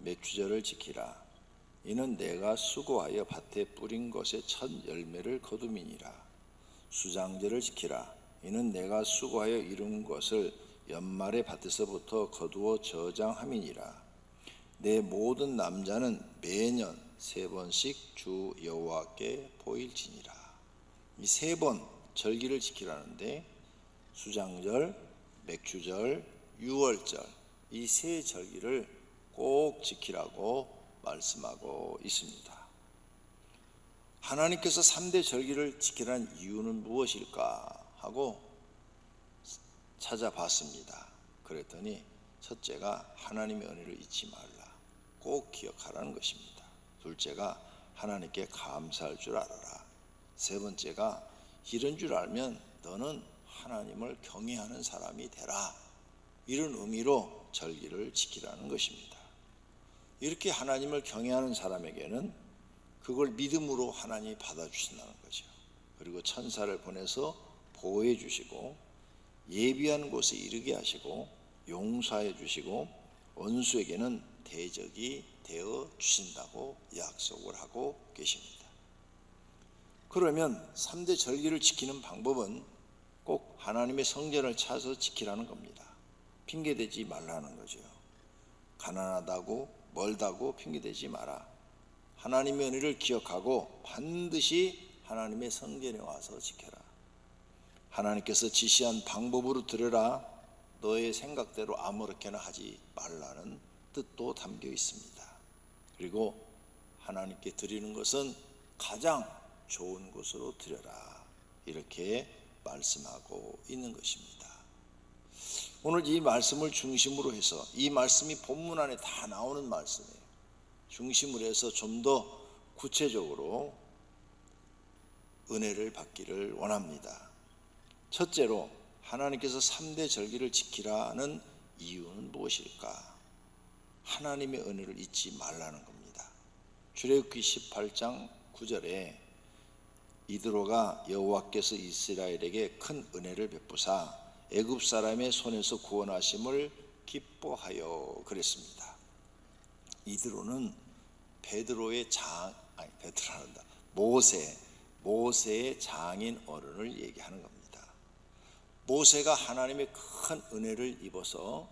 맥주절을 지키라. 이는 내가 수고하여 밭에 뿌린 것의 첫 열매를 거둠이니라. 수장절을 지키라. 이는 내가 수고하여 이룬 것을 연말의 밭에서부터 거두어 저장함이니라. 내 모든 남자는 매년 세 번씩 주 여호와께 보일지니라. 이 세 번 절기를 지키라는데 수장절, 맥주절, 유월절 이 세 절기를 꼭 지키라고 말씀하고 있습니다. 하나님께서 3대 절기를 지키라는 이유는 무엇일까 하고 찾아봤습니다. 그랬더니 첫째가 하나님의 은혜를 잊지 말라. 꼭 기억하라는 것입니다. 둘째가 하나님께 감사할 줄 알아라. 세 번째가 이런 줄 알면 너는 하나님을 경외하는 사람이 되라. 이런 의미로 절기를 지키라는 것입니다. 이렇게 하나님을 경외하는 사람에게는 그걸 믿음으로 하나님이 받아주신다는 거죠. 그리고 천사를 보내서 보호해 주시고 예비한 곳에 이르게 하시고 용서해 주시고 원수에게는 대적이 되어 주신다고 약속을 하고 계십니다. 그러면 3대 절기를 지키는 방법은 꼭 하나님의 성전을 찾아서 지키라는 겁니다. 핑계대지 말라는 거죠. 가난하다고 멀다고 핑계대지 마라. 하나님의 은혜를 기억하고 반드시 하나님의 성전에 와서 지켜라. 하나님께서 지시한 방법으로 들으라. 너의 생각대로 아무렇게나 하지 말라는 뜻도 담겨 있습니다. 그리고 하나님께 드리는 것은 가장 좋은 곳으로 드려라. 이렇게 말씀하고 있는 것입니다. 오늘 이 말씀을 중심으로 해서 이 말씀이 본문 안에 다 나오는 말씀이에요. 중심으로 해서 좀 더 구체적으로 은혜를 받기를 원합니다. 첫째로 하나님께서 3대 절기를 지키라는 이유는 무엇일까? 하나님의 은혜를 잊지 말라는 겁니다. 출애굽기 18장 9절에 이드로가 여호와께서 이스라엘에게 큰 은혜를 베푸사 애굽 사람의 손에서 구원하심을 기뻐하여 그랬습니다. 이드로는 베드로의 장 아니 베드로한다 모세 모세의 장인 어른을 얘기하는 겁니다. 모세가 하나님의 큰 은혜를 입어서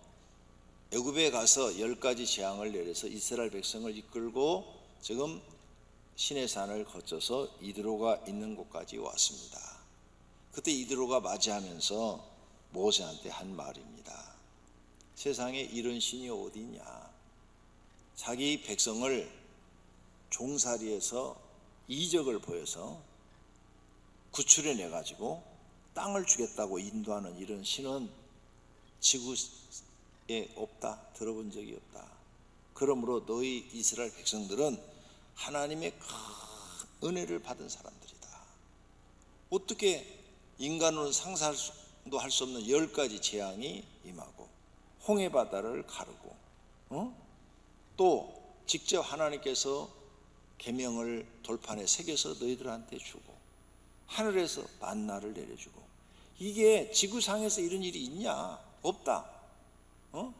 애굽에 가서 열 가지 재앙을 내려서 이스라엘 백성을 이끌고 지금 신의 산을 거쳐서 이드로가 있는 곳까지 왔습니다. 그때 이드로가 맞이하면서 모세한테 한 말입니다. 세상에 이런 신이 어디 있냐? 자기 백성을 종살이에서 이적을 보여서 구출해 내 가지고 땅을 주겠다고 인도하는 이런 신은 지구에 없다. 들어본 적이 없다. 그러므로 너희 이스라엘 백성들은 하나님의 큰 은혜를 받은 사람들이다. 어떻게 인간으로는 상 상도 할 수 없는 열 가지 재앙이 임하고 홍해 바다를 가르고 어? 또 직접 하나님께서 계명을 돌판에 새겨서 너희들한테 주고 하늘에서 만나를 내려주고 이게 지구상에서 이런 일이 있냐? 없다. 어?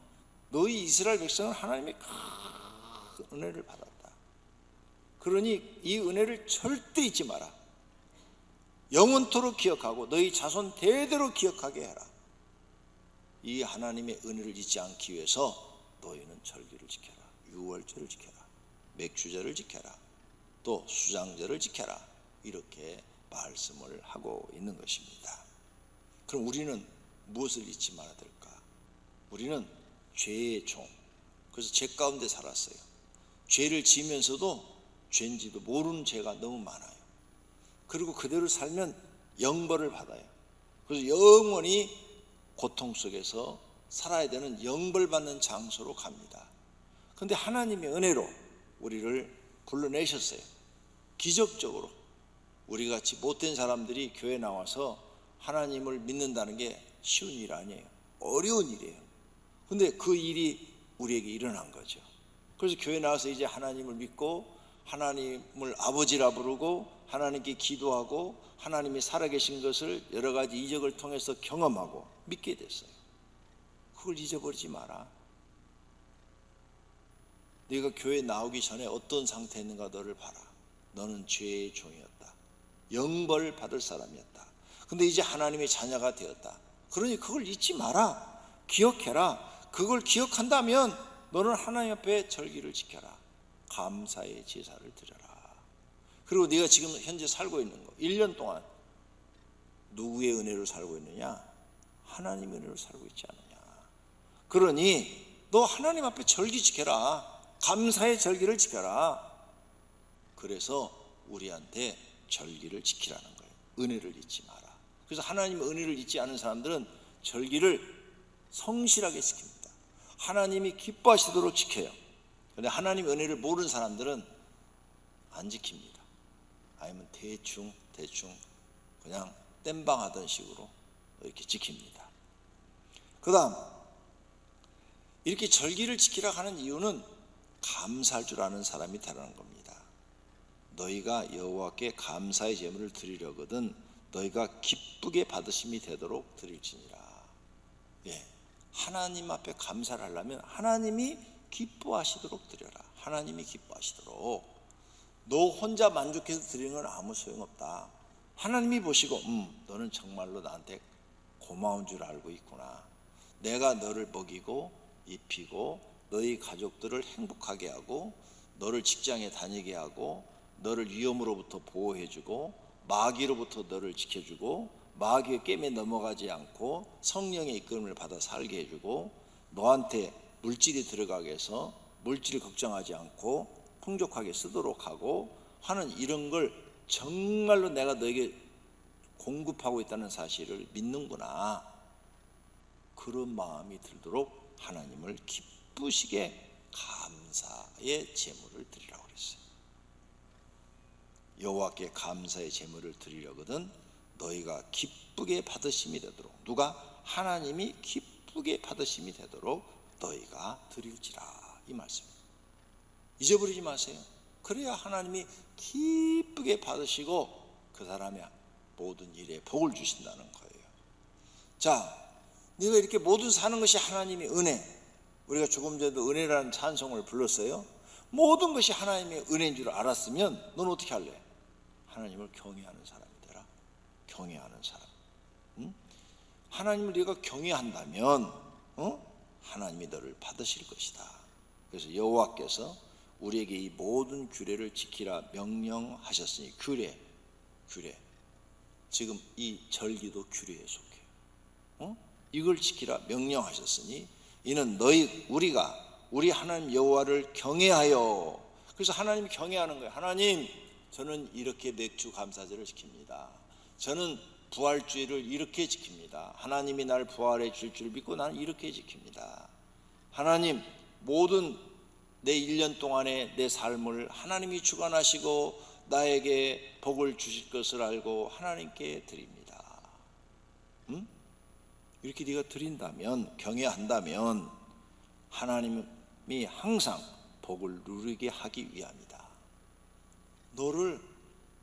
너희 이스라엘 백성은 하나님의 큰 은혜를 받았다. 그러니 이 은혜를 절대 잊지 마라. 영원토록 기억하고 너희 자손 대대로 기억하게 해라. 이 하나님의 은혜를 잊지 않기 위해서 너희는 절기를 지켜라. 유월절을 지켜라. 맥주절을 지켜라. 또 수장절을 지켜라. 이렇게 말씀을 하고 있는 것입니다. 그럼 우리는 무엇을 잊지 말아야 될까? 우리는 죄의 종. 그래서 죄 가운데 살았어요. 죄를 지면서도 죄인지도 모르는 죄가 너무 많아요. 그리고 그대로 살면 영벌을 받아요. 그래서 영원히 고통 속에서 살아야 되는 영벌 받는 장소로 갑니다. 그런데 하나님의 은혜로 우리를 불러내셨어요. 기적적으로 우리 같이 못된 사람들이 교회 나와서 하나님을 믿는다는 게 쉬운 일 아니에요. 어려운 일이에요. 근데 그 일이 우리에게 일어난 거죠. 그래서 교회 나와서 이제 하나님을 믿고 하나님을 아버지라 부르고 하나님께 기도하고 하나님이 살아계신 것을 여러 가지 이적을 통해서 경험하고 믿게 됐어요. 그걸 잊어버리지 마라. 네가 교회 나오기 전에 어떤 상태였는가 너를 봐라. 너는 죄의 종이었다. 영벌 받을 사람이었다. 근데 이제 하나님의 자녀가 되었다. 그러니 그걸 잊지 마라. 기억해라. 그걸 기억한다면 너는 하나님 앞에 절기를 지켜라. 감사의 제사를 드려라. 그리고 네가 지금 현재 살고 있는 거 1년 동안 누구의 은혜로 살고 있느냐? 하나님의 은혜로 살고 있지 않느냐. 그러니 너 하나님 앞에 절기 지켜라. 감사의 절기를 지켜라. 그래서 우리한테 절기를 지키라는 거예요. 은혜를 잊지 마라. 그래서 하나님의 은혜를 잊지 않은 사람들은 절기를 성실하게 지킵니다. 하나님이 기뻐하시도록 지켜요. 그런데 하나님의 은혜를 모르는 사람들은 안 지킵니다. 아니면 대충 대충 그냥 땜방 하던 식으로 이렇게 지킵니다. 그다음 이렇게 절기를 지키라 하는 이유는 감사할 줄 아는 사람이 되라는 겁니다. 너희가 여호와께 감사의 제물을 드리려거든 너희가 기쁘게 받으심이 되도록 드릴지니라. 예. 하나님 앞에 감사를 하려면 하나님이 기뻐하시도록 드려라. 하나님이 기뻐하시도록. 너 혼자 만족해서 드리는 건 아무 소용없다. 하나님이 보시고, 음, 너는 정말로 나한테 고마운 줄 알고 있구나. 내가 너를 먹이고 입히고 너희 가족들을 행복하게 하고 너를 직장에 다니게 하고 너를 위험으로부터 보호해주고 마귀로부터 너를 지켜주고 마귀의 게임에 넘어가지 않고 성령의 이끌음을 받아 살게 해주고 너한테 물질이 들어가게 해서 물질을 걱정하지 않고 풍족하게 쓰도록 하고 하는 이런 걸 정말로 내가 너에게 공급하고 있다는 사실을 믿는구나. 그런 마음이 들도록 하나님을 기쁘시게 감사의 제물을 드리라고 그랬어요. 여호와께 감사의 제물을 드리려거든 너희가 기쁘게 받으심이 되도록 누가 하나님이 기쁘게 받으심이 되도록 너희가 드릴지라 이 말씀입니다. 잊어버리지 마세요. 그래야 하나님이 기쁘게 받으시고 그 사람의 모든 일에 복을 주신다는 거예요. 자, 네가 이렇게 모든 사는 것이 하나님의 은혜. 우리가 조금 전에도 은혜라는 찬송을 불렀어요. 모든 것이 하나님의 은혜인 줄 알았으면 넌 어떻게 할래? 하나님을 경외하는 사람이 되라. 경외하는 사람. 응? 하나님을 네가 경외한다면 어? 하나님이 너를 받으실 것이다. 그래서 여호와께서 우리에게 이 모든 규례를 지키라 명령하셨으니 규례, 규례. 지금 이 절기도 규례에 속해요. 어? 이걸 지키라 명령하셨으니 이는 너희 우리가 우리 하나님 여호와를 경외하여 그래서 하나님 경외하는 거예요. 하나님 저는 이렇게 맥주 감사제를 지킵니다. 저는 부활주의를 이렇게 지킵니다. 하나님이 날 부활해 줄 줄 믿고 나는 이렇게 지킵니다. 하나님 모든 내 1년 동안의 내 삶을 하나님이 주관하시고 나에게 복을 주실 것을 알고 하나님께 드립니다. 응? 이렇게 네가 드린다면 경외한다면 하나님이 항상 복을 누리게 하기 위함이다. 너를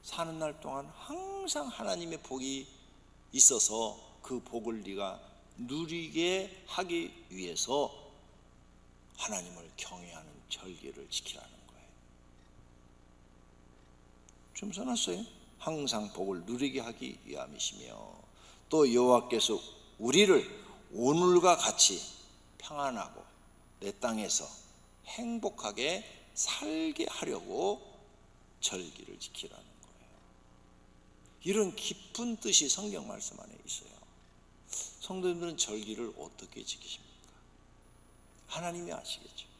사는 날 동안 항상 하나님의 복이 있어서 그 복을 네가 누리게 하기 위해서 하나님을 경외하는 절기를 지키라는 거예요. 좀 써놨어요. 항상 복을 누리게 하기 위함이시며 또 여호와께서 우리를 오늘과 같이 평안하고 내 땅에서 행복하게 살게 하려고 절기를 지키라는 거예요. 이런 깊은 뜻이 성경 말씀 안에 있어요. 성도님들은 절기를 어떻게 지키십니까? 하나님이 아시겠죠.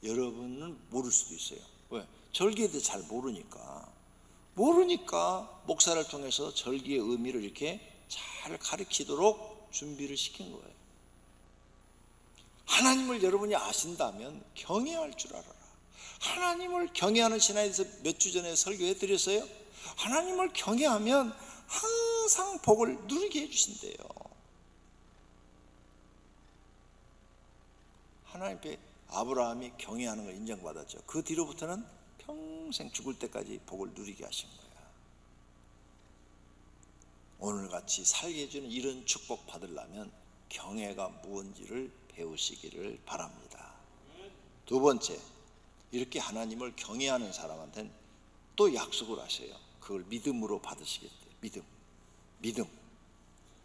네. 여러분은 모를 수도 있어요. 왜? 절기에 대해 잘 모르니까. 모르니까 목사를 통해서 절기의 의미를 이렇게 잘 가르치도록 준비를 시킨 거예요. 하나님을 여러분이 아신다면 경외할 줄 알아라. 하나님을 경외하는 신화에 대해서 몇 주 전에 설교해 드렸어요. 하나님을 경외하면 항상 복을 누리게 해주신대요. 하나님 앞에 아브라함이 경외하는 걸 인정받았죠. 그 뒤로부터는 평생 죽을 때까지 복을 누리게 하신 거예요. 오늘같이 살게 해주는 이런 축복 받으려면 경애가 무언지를 배우시기를 바랍니다. 두 번째, 이렇게 하나님을 경외하는 사람한테는 또 약속을 하셔요. 그걸 믿음으로 받으시겠대요. 믿음. 믿음.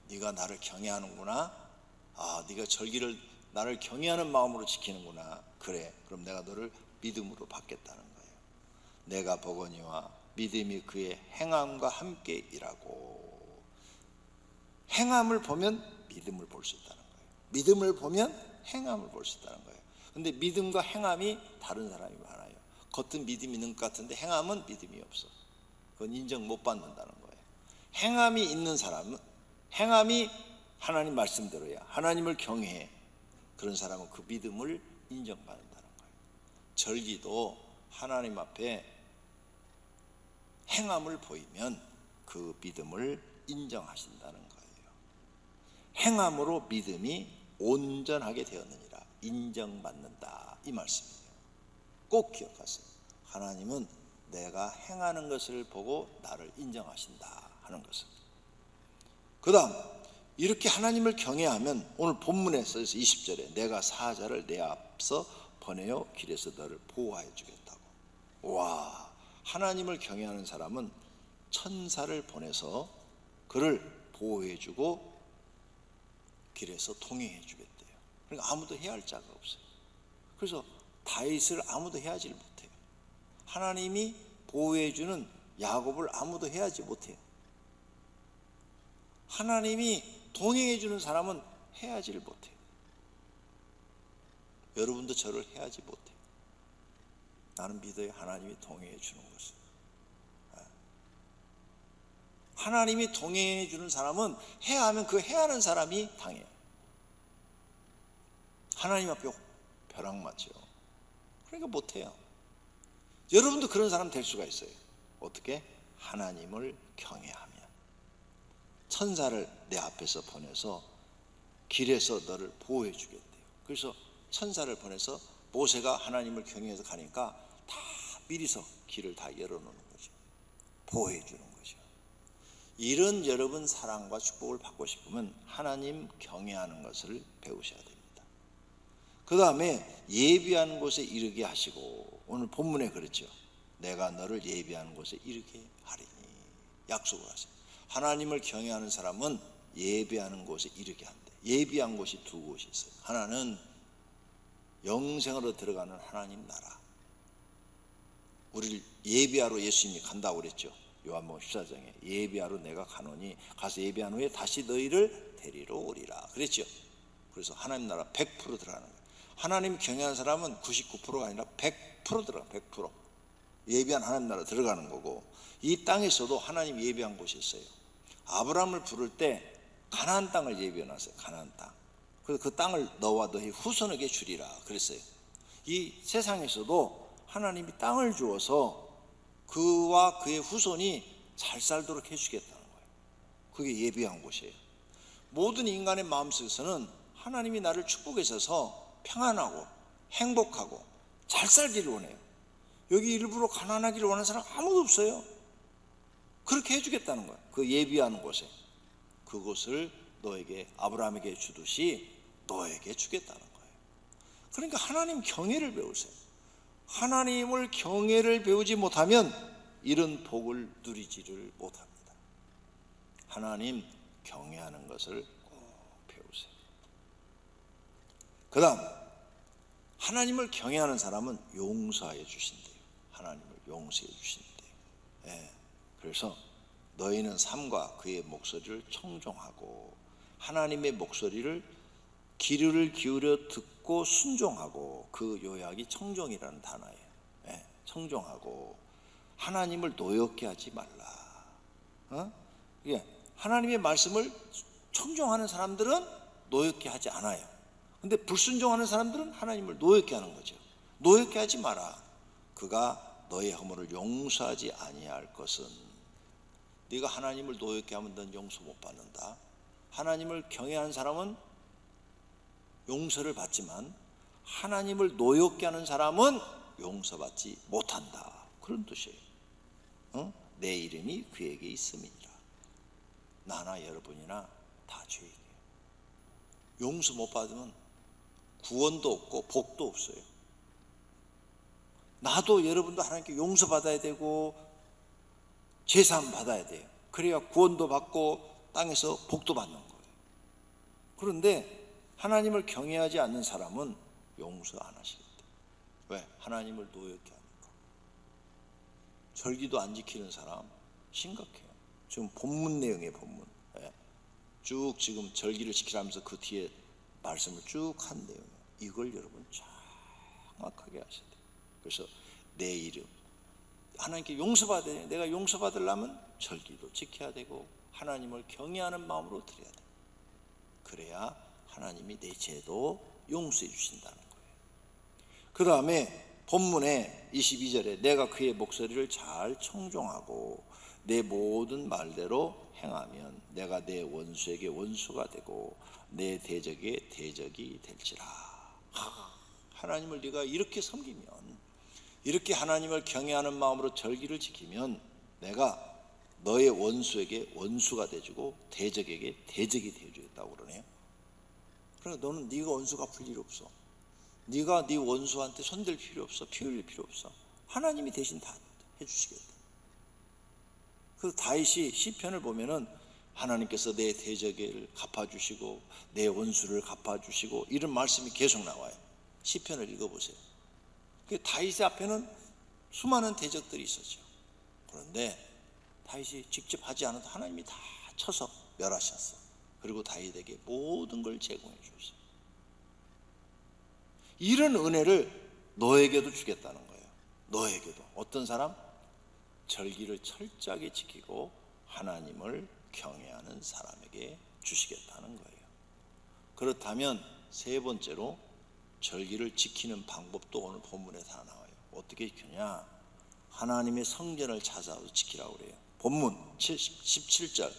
네가 나를 경외하는구나. 아, 네가 절기를 나를 경외하는 마음으로 지키는구나. 그래. 그럼 내가 너를 믿음으로 받겠다는 거예요. 내가 보거니와 믿음이 그의 행함과 함께 일하고 행함을 보면 믿음을 볼 수 있다는 거예요. 믿음을 보면 행함을 볼 수 있다는 거예요. 근데 믿음과 행함이 다른 사람이 많아요. 겉은 믿음이 있는 것 같은데 행함은 믿음이 없어. 그건 인정 못 받는다는 거예요. 행함이 있는 사람은 행함이 하나님 말씀대로야. 하나님을 경외해. 그런 사람은 그 믿음을 인정받는다는 거예요. 절기도 하나님 앞에 행함을 보이면 그 믿음을 인정하신다는 거예요. 행함으로 믿음이 온전하게 되었느니라 인정받는다 이 말씀이에요. 꼭 기억하세요. 하나님은 내가 행하는 것을 보고 나를 인정하신다 하는 것을. 그다음 이렇게 하나님을 경외하면 오늘 본문에 서 있어 20절에 내가 사자를 내 앞서 보내어 길에서 너를 보호하여 주겠다고. 와, 하나님을 경외하는 사람은 천사를 보내서 그를 보호해 주고 길에서 통행해 주겠대요. 그러니까 아무도 해야 할 자가 없어요. 그래서 다윗을 아무도 해하지 못해요. 하나님이 보호해 주는 야곱을 아무도 해하지 못해요. 하나님이 동행해 주는 사람은 해하지를 못해요. 여러분도 저를 해하지 못해요. 나는 믿어요. 하나님이 동행해 주는 것을. 하나님이 동행해 주는 사람은 해하면 그 해하는 사람이 당해요. 하나님 앞에 벼락 맞죠. 그러니까 못해요. 여러분도 그런 사람 될 수가 있어요. 어떻게? 하나님을 경외하면. 천사를 내 앞에서 보내서 길에서 너를 보호해 주겠대요. 그래서 천사를 보내서 모세가 하나님을 경외해서 가니까 다 미리서 길을 다 열어놓는 거죠. 보호해 주는 거죠. 이런 여러분 사랑과 축복을 받고 싶으면 하나님 경외하는 것을 배우셔야 됩니다. 그 다음에 예비하는 곳에 이르게 하시고 오늘 본문에 그랬죠. 내가 너를 예비하는 곳에 이르게 하리니 약속을 하세요. 하나님을 경외하는 사람은 예비하는 곳에 이르게 한대. 예비한 곳이 두 곳이 있어요. 하나는 영생으로 들어가는 하나님 나라. 우리를 예비하러 예수님이 간다고 그랬죠. 요한복음 14장에 예비하러 내가 가노니 가서 예비한 후에 다시 너희를 데리러 오리라. 그랬죠. 그래서 하나님 나라 100% 들어가는 거예요. 하나님 경외하는 사람은 99%가 아니라 100% 들어가 100% 예비한 하나님 나라 들어가는 거고 이 땅에서도 하나님 예비한 곳이 있어요. 아브라함을 부를 때 가나안 땅을 예비해 놨어요. 가나안 땅. 그래서 그 땅을 너와 너희 후손에게 주리라 그랬어요. 이 세상에서도 하나님이 땅을 주어서 그와 그의 후손이 잘 살도록 해주겠다는 거예요. 그게 예비한 곳이에요. 모든 인간의 마음속에서는 하나님이 나를 축복해서 평안하고 행복하고 잘 살기를 원해요. 여기 일부러 가난하기를 원하는 사람 아무도 없어요. 그렇게 해주겠다는 거예요. 그 예비하는 곳에. 그곳을 너에게, 아브라함에게 주듯이 너에게 주겠다는 거예요. 그러니까 하나님 경외를 배우세요. 하나님을 경외를 배우지 못하면 이런 복을 누리지를 못합니다. 하나님 경외하는 것을 꼭 배우세요. 그 다음, 하나님을 경외하는 사람은 용서해 주신대요. 하나님을 용서해 주신대요. 예. 그래서 너희는 삶과 그의 목소리를 청종하고 하나님의 목소리를 귀를 기울여 듣고 순종하고 그 요약이 청종이라는 단어예요. 네, 청종하고 하나님을 노엽게 하지 말라. 어? 예, 하나님의 말씀을 청종하는 사람들은 노엽게 하지 않아요. 근데 불순종하는 사람들은 하나님을 노엽게 하는 거죠. 노엽게 하지 마라. 그가 너의 허물을 용서하지 아니할 것은 네가 하나님을 노엽게 하면 넌 용서 못 받는다. 하나님을 경외하는 사람은 용서를 받지만 하나님을 노엽게 하는 사람은 용서받지 못한다. 그런 뜻이에요. 어? 내 이름이 그에게 있음이니라. 나나 여러분이나 다 죄이에요. 용서 못 받으면 구원도 없고 복도 없어요. 나도 여러분도 하나님께 용서받아야 되고 제사함 받아야 돼요. 그래야 구원도 받고 땅에서 복도 받는 거예요. 그런데 하나님을 경외하지 않는 사람은 용서 안 하시겠다. 왜? 하나님을 노엽게 하니까. 절기도 안 지키는 사람 심각해요. 지금 본문 내용의 본문. 예. 쭉 지금 절기를 지키라면서 그 뒤에 말씀을 쭉 한 내용이에요. 이걸 여러분 정확하게 하셔야 돼요. 그래서 내 이름 하나님께 용서받아야 돼. 내가 용서받으려면 절기도 지켜야 되고 하나님을 경외하는 마음으로 드려야 돼. 그래야 하나님이 내 죄도 용서해 주신다는 거예요. 그 다음에 본문에 22절에 내가 그의 목소리를 잘 청종하고 내 모든 말대로 행하면 내가 내 원수에게 원수가 되고 내 대적의 대적이 될지라. 하, 하나님을 네가 이렇게 섬기면 이렇게 하나님을 경외하는 마음으로 절기를 지키면 내가 너의 원수에게 원수가 되주고 대적에게 대적이 되주겠다고 그러네요. 그러니까 너는 네가 원수 갚을 일 없어. 네가 네 원수한테 손댈 필요 없어. 피 흘릴 필요 없어. 하나님이 대신 다 해주시겠다. 그 다윗이 시편을 보면은 하나님께서 내 대적을 갚아주시고 내 원수를 갚아주시고 이런 말씀이 계속 나와요. 시편을 읽어보세요. 그 다윗 앞에는 수많은 대적들이 있었죠. 그런데 다윗이 직접 하지 않아도 하나님이 다 쳐서 멸하셨어. 그리고 다윗에게 모든 걸 제공해 주셨어요. 이런 은혜를 너에게도 주겠다는 거예요. 너에게도 어떤 사람 절기를 철저하게 지키고 하나님을 경외하는 사람에게 주시겠다는 거예요. 그렇다면 세 번째로 절기를 지키는 방법도 오늘 본문에 다 나와요. 어떻게 지키냐? 하나님의 성전을 찾아서 지키라고 그래요. 본문 17절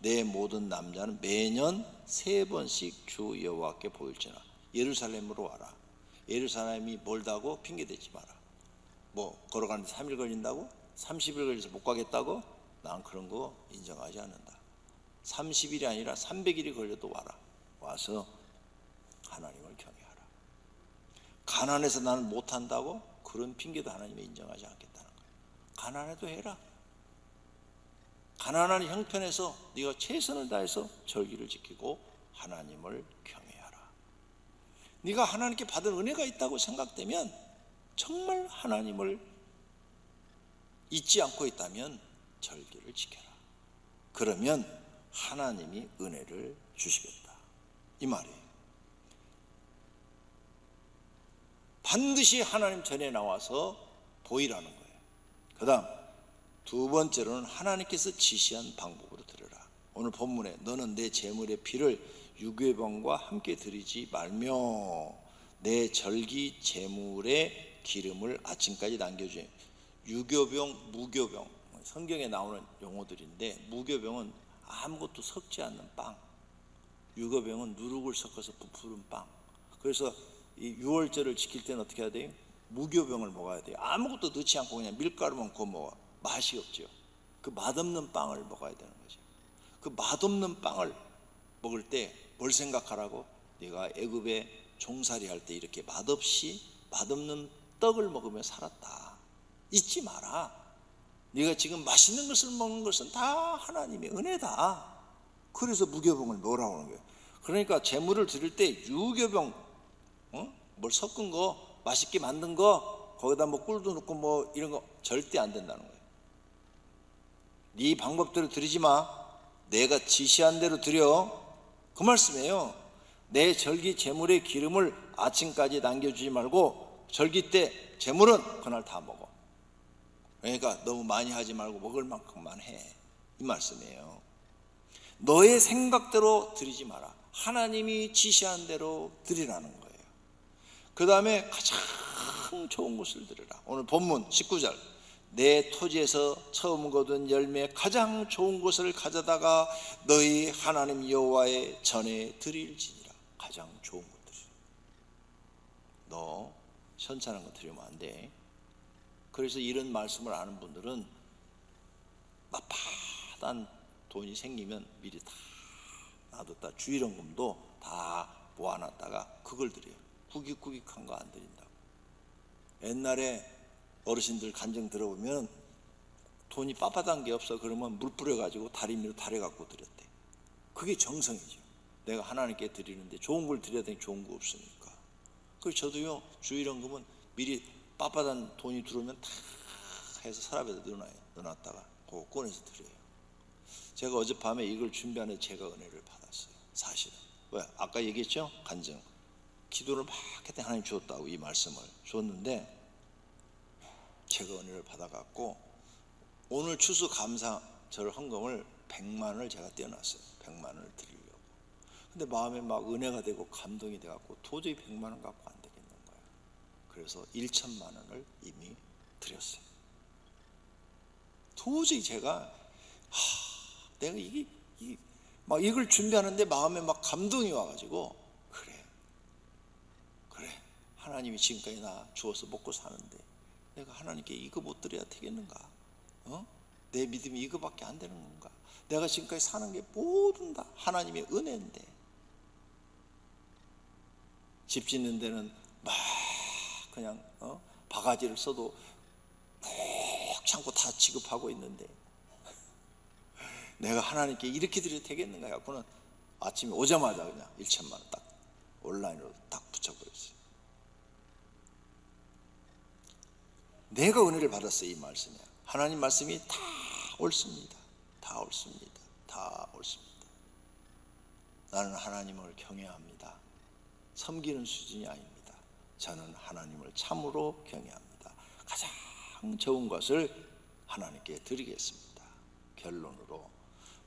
내 모든 남자는 매년 세 번씩 주 여호와께 보일지나 예루살렘으로 와라. 예루살렘이 멀다고 핑계 대지 마라. 뭐 걸어가는데 3일 걸린다고? 30일 걸려서 못 가겠다고? 난 그런 거 인정하지 않는다. 30일이 아니라 300일이 걸려도 와라. 와서 경외하라. 가난해서 나는 못한다고? 그런 핑계도 하나님이 인정하지 않겠다는 거예요. 가난해도 해라. 가난한 형편에서 네가 최선을 다해서 절기를 지키고 하나님을 경외하라. 네가 하나님께 받은 은혜가 있다고 생각되면 정말 하나님을 잊지 않고 있다면 절기를 지켜라. 그러면 하나님이 은혜를 주시겠다. 이 말이에요. 반드시 하나님 전에 나와서 보이라는 거예요. 그 다음, 두 번째로는 하나님께서 지시한 방법으로 들으라. 오늘 본문에 너는 내 재물의 피를 유괴병과 함께 드리지 말며 내 절기 재물의 기름을 아침까지 남겨주니 유교병, 무교병 성경에 나오는 용어들인데 무교병은 아무것도 섞지 않는 빵 유교병은 누룩을 섞어서 부푸른 빵 그래서 이 유월절을 지킬 때는 어떻게 해야 돼요? 무교병을 먹어야 돼요. 아무것도 넣지 않고 그냥 밀가루만 구워 먹어. 맛이 없죠. 그 맛없는 빵을 먹어야 되는 거죠. 그 맛없는 빵을 먹을 때 뭘 생각하라고? 내가 애굽에 종살이 할 때 이렇게 맛없이 맛없는 떡을 먹으며 살았다. 잊지 마라. 네가 지금 맛있는 것을 먹는 것은 다 하나님의 은혜다. 그래서 무교병을 먹으라고 하는 거예요. 그러니까 재물을 드릴 때 유교병 어? 뭘 섞은 거 맛있게 만든 거 거기다 뭐 꿀도 넣고 뭐 이런 거 절대 안 된다는 거예요. 네 방법대로 드리지 마. 내가 지시한 대로 드려. 그 말씀이에요. 내 절기 재물의 기름을 아침까지 남겨주지 말고 절기 때 재물은 그날 다 먹어. 그러니까 너무 많이 하지 말고 먹을 만큼만 해. 이 말씀이에요. 너의 생각대로 드리지 마라. 하나님이 지시한 대로 드리라는 거예요 그 다음에 가장 좋은 것을 드리라. 오늘 본문 19절. 내 토지에서 처음 거둔 열매 가장 좋은 것을 가져다가 너희 하나님 여호와의 전에 드릴지니라. 가장 좋은 것들 너 현찮은 거 드리면 안 돼. 그래서 이런 말씀을 아는 분들은 마파단 돈이 생기면 미리 다 놔뒀다. 주일원금도 다 모아놨다가 그걸 드려요. 구깃구깃한 거안 드린다고. 옛날에 어르신들 간증 들어보면 돈이 빳빳한 게 없어 그러면 물 뿌려가지고 다리미로 달여갖고 드렸대. 그게 정성이죠. 내가 하나님께 드리는데 좋은 걸 드려야 되니 좋은 거 없으니까. 그래서 저도요 주일원금은 미리 빳빳한 돈이 들어오면 다 해서 서랍에다 넣어놔요. 넣어놨다가 그거 꺼내서 드려요. 제가 어젯밤에 이걸 준비하는 제가 은혜를 받았어요. 사실은. 왜? 아까 얘기했죠? 간증. 기도를 막 했더니 하나님 주었다고 이 말씀을 주었는데 제가 은혜를 받아갖고 오늘 추수 감사 절 헌금을 100만 원을 제가 떼어놨어요. 100만 원을 드리려고. 근데 마음에 막 은혜가 되고 감동이 돼갖고 도저히 100만 원 갖고 안 되겠는 거예요. 그래서 1천만 원을 이미 드렸어요. 도저히 제가 하, 내가 이게 이, 막 이걸 준비하는데 마음에 막 감동이 와가지고 하나님이 지금까지 나 주어서 먹고 사는데 내가 하나님께 이거 못 드려야 되겠는가 어? 내 믿음이 이거밖에 안 되는 건가 내가 지금까지 사는 게 모든 다 하나님의 은혜인데 집 짓는 데는 막 그냥 어? 바가지를 써도 푹 참고 다 지급하고 있는데 내가 하나님께 이렇게 드려도 되겠는가 갖고는 아침에 오자마자 그냥 1천만 원 딱 온라인으로 딱 붙여버렸어요. 내가 은혜를 받았어요 이 말씀에 하나님 말씀이 다 옳습니다. 다 옳습니다. 다 옳습니다. 나는 하나님을 경외합니다. 섬기는 수준이 아닙니다. 저는 하나님을 참으로 경외합니다. 가장 좋은 것을 하나님께 드리겠습니다. 결론으로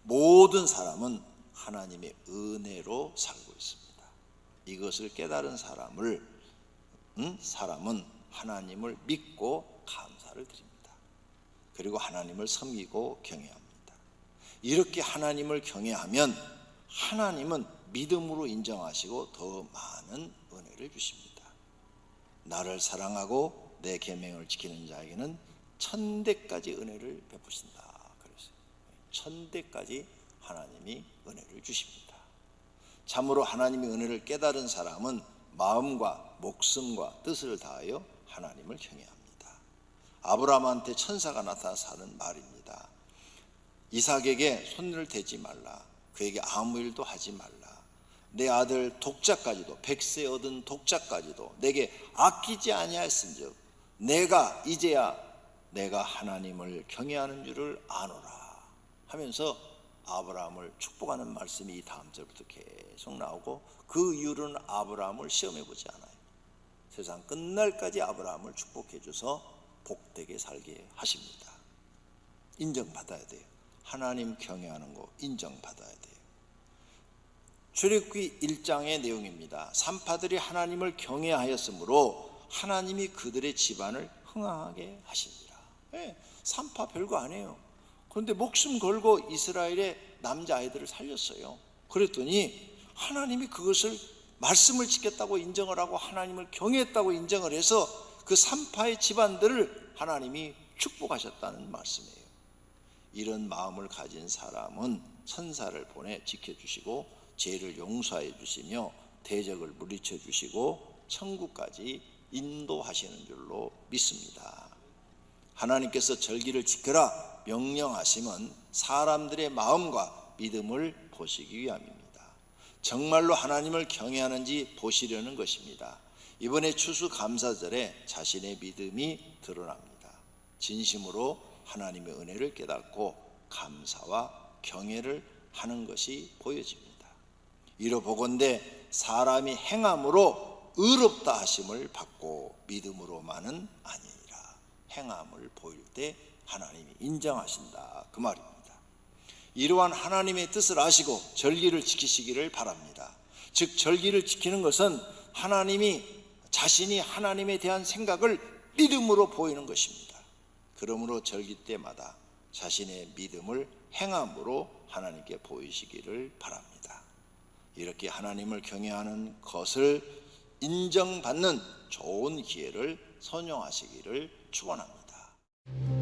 모든 사람은 하나님의 은혜로 살고 있습니다. 이것을 깨달은 사람을 음? 사람은 하나님을 믿고 감사를 드립니다. 그리고 하나님을 섬기고 경외합니다. 이렇게 하나님을 경외하면 하나님은 믿음으로 인정하시고 더 많은 은혜를 주십니다. 나를 사랑하고 내 계명을 지키는 자에게는 천대까지 은혜를 베푸신다. 그랬어요. 천대까지 하나님이 은혜를 주십니다. 참으로 하나님의 은혜를 깨달은 사람은 마음과 목숨과 뜻을 다하여 하나님을 경외합니다. 아브라함한테 천사가 나타나 사는 말입니다. 이삭에게 손을 대지 말라. 그에게 아무 일도 하지 말라. 내 아들 독자까지도 백세 얻은 독자까지도 내게 아끼지 아니하였은즉 내가 이제야 내가 하나님을 경외하는 줄을 아노라 하면서 아브라함을 축복하는 말씀이 이 다음 절부터 계속 나오고 그 이유로는 아브라함을 시험해 보지 않아요. 세상 끝날까지 아브라함을 축복해 줘서 복되게 살게 하십니다. 인정받아야 돼요. 하나님 경외하는 거 인정받아야 돼요. 출애굽기 1장의 내용입니다. 산파들이 하나님을 경외하였으므로 하나님이 그들의 집안을 흥하게 하십니다. 네, 산파 별거 아니에요. 그런데 목숨 걸고 이스라엘의 남자 아이들을 살렸어요. 그랬더니 하나님이 그것을 말씀을 지켰다고 인정을 하고 하나님을 경외했다고 인정을 해서 그 산파의 집안들을 하나님이 축복하셨다는 말씀이에요. 이런 마음을 가진 사람은 천사를 보내 지켜주시고 죄를 용서해 주시며 대적을 물리쳐 주시고 천국까지 인도하시는 줄로 믿습니다. 하나님께서 절기를 지켜라 명령하심은 사람들의 마음과 믿음을 보시기 위함입니다. 정말로 하나님을 경외하는지 보시려는 것입니다. 이번에 추수 감사절에 자신의 믿음이 드러납니다. 진심으로 하나님의 은혜를 깨닫고 감사와 경외를 하는 것이 보여집니다. 이로 보건대 사람이 행함으로 의롭다 하심을 받고 믿음으로만은 아니니라. 행함을 보일 때 하나님이 인정하신다. 그 말입니다. 이러한 하나님의 뜻을 아시고 절기를 지키시기를 바랍니다. 즉 절기를 지키는 것은 하나님이 자신이 하나님에 대한 생각을 믿음으로 보이는 것입니다. 그러므로 절기 때마다 자신의 믿음을 행함으로 하나님께 보이시기를 바랍니다. 이렇게 하나님을 경외하는 것을 인정받는 좋은 기회를 선용하시기를 축원합니다.